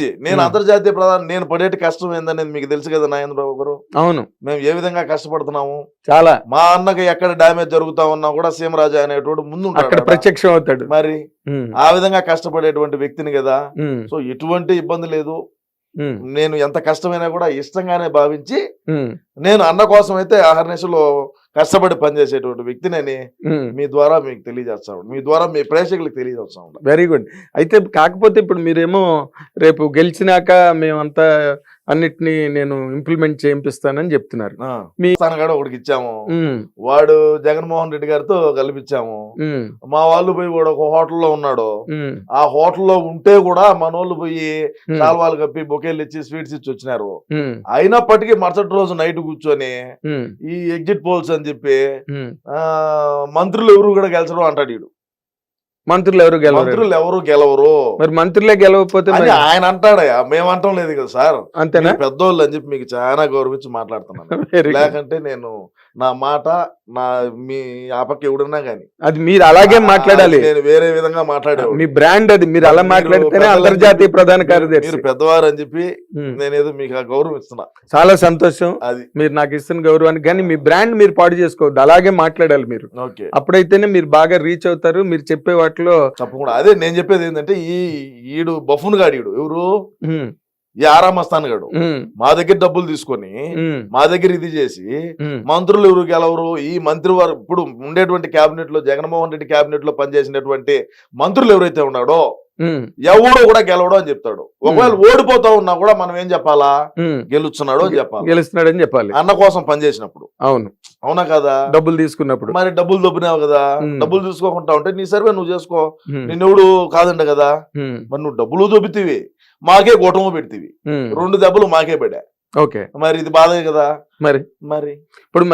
నేను. అంతర్జాతీయ ప్రధాని నేను పడేటి కష్టం ఏందనేది మీకు తెలుసు కదా నాగేంద్రబాబు గారు? అవును. మేము ఏ విధంగా కష్టపడుతున్నాము? చాలా. మా అన్నకి ఎక్కడ డ్యామేజ్ జరుగుతా ఉన్నా కూడా సీమరాజా అనేటోడు ముందు అక్కడ ఉంటాడు ప్రత్యక్షం అవుతాడు. మరి ఆ విధంగా కష్టపడేటువంటి వ్యక్తిని కదా. సో ఎటువంటి ఇబ్బంది లేదు. నేను ఎంత కష్టమైనా కూడా ఇష్టంగానే భావించి నేను అన్న కోసం అయితే ఆహర్నిశలో కష్టపడి పనిచేసేటువంటి వ్యక్తినని. మీ ద్వారా మీకు తెలియజేస్తాను మీ ద్వారా మీ ప్రేక్షకులకు తెలియజేస్తాను వెరీ గుడ్. అయితే కాకపోతే ఇప్పుడు మీరేమో రేపు గెలిచినాక మేమంతా అన్నిటినీ నేను ఇంప్లిమెంట్ చేయిస్తానని చెప్తున్నారు. మీ- ఒకటికి ఇచ్చాము. వాడు జగన్మోహన్ రెడ్డి గారితో కల్పించాము. మా వాళ్ళు పోయి కూడా ఒక హోటల్లో ఉన్నాడు. ఆ హోటల్లో ఉంటే కూడా మనోళ్ళు పోయి ఉమ్, కాలువలు కప్పి బొకేలు ఇచ్చి స్వీట్స్ ఇచ్చి వచ్చినారు. అయినప్పటికీ మరుసటి రోజు నైట్ కూర్చొని ఈ ఎగ్జిట్ పోల్స్ అని చెప్పి మంత్రులు ఎవరు కూడా గెలిచడం అంటాడు వీడు మంత్రులు ఎవరు గెలవరు? మంత్రులు ఎవరు గెలవరు? మరి మంత్రులే గెలవకపోతే ఆయన అంటాడయ్యా మేము అంటాం లేదు కదా సార్. అంతేనా? పెద్దోళ్ళు అని చెప్పి మీకు చాలా గౌరవించి మాట్లాడుతున్నాను. లేకంటే నేను నా మాట నా మీ ఆ పక్క ఎవడన్నా గాని. అది మీరు అలాగే మాట్లాడాలి. నేను వేరే విధంగా మాట్లాడేవాడు మీ బ్రాండ్ అది మీరు అలా మాట్లాడితేనే పెద్దలని అంతర్జాతీయ ప్రధాన కార్యదర్శి. మీరు పెద్దవారు అని చెప్పి ఉమ్. నేనేదో మీకు ఆ గౌరవం ఇస్తున్నా చాలా సంతోషం. అది. మీరు నాకు ఇస్తున్న గౌరవానికి కానీ మీ బ్రాండ్ మీరు పాడు చేసుకోవద్దు. అలాగే మాట్లాడాలి మీరు. ఓకే. అప్పుడైతేనే మీరు బాగా రీచ్ అవుతారు. మీరు చెప్పే వాటిలో తప్పకుండా. అదే నేను చెప్పేది ఏంటంటే ఈ ఈడు బఫున్ గాడు ఎవరు? ఈ ఆరామస్థాన్ గాడు. మా దగ్గర డబ్బులు తీసుకొని మా దగ్గర ఇది చేసి మంత్రులు ఎవరు గెలవరు? ఈ మంత్రి వారు ఇప్పుడు ఉండేటువంటి కేబినెట్లో జగన్మోహన్ రెడ్డి కేబినెట్లో పనిచేసినటువంటి మంత్రులు ఎవరైతే ఉన్నాడో ఎవడో కూడా గెలవడు అని చెప్తాడు. ఒకవేళ ఓడిపోతా ఉన్నా కూడా మనం ఏం చెప్పాలా? ఉమ్. గెలుస్తున్నాడు అని చెప్పాలి? గెలుస్తున్నాడని చెప్పాలి. అన్న కోసం పనిచేసినప్పుడు. అవును. అవునా కదా? డబ్బులు తీసుకున్నప్పుడు. మరి డబ్బులు దొబ్బినావు కదా. డబ్బులు తీసుకోకుండా ఉంటే నీ సర్వే నువ్వు చేసుకో. నిన్నెవడు కాదంట కదా? మరి నువ్వు డబ్బులు దొబ్బితివి. మాకే గోటము పెడితివి. ఉమ్. రెండు దెబ్బలు మాకే పడా ఓకే. మరి ఇది బాధే కదా? మరి? మరి? ఇప్పుడు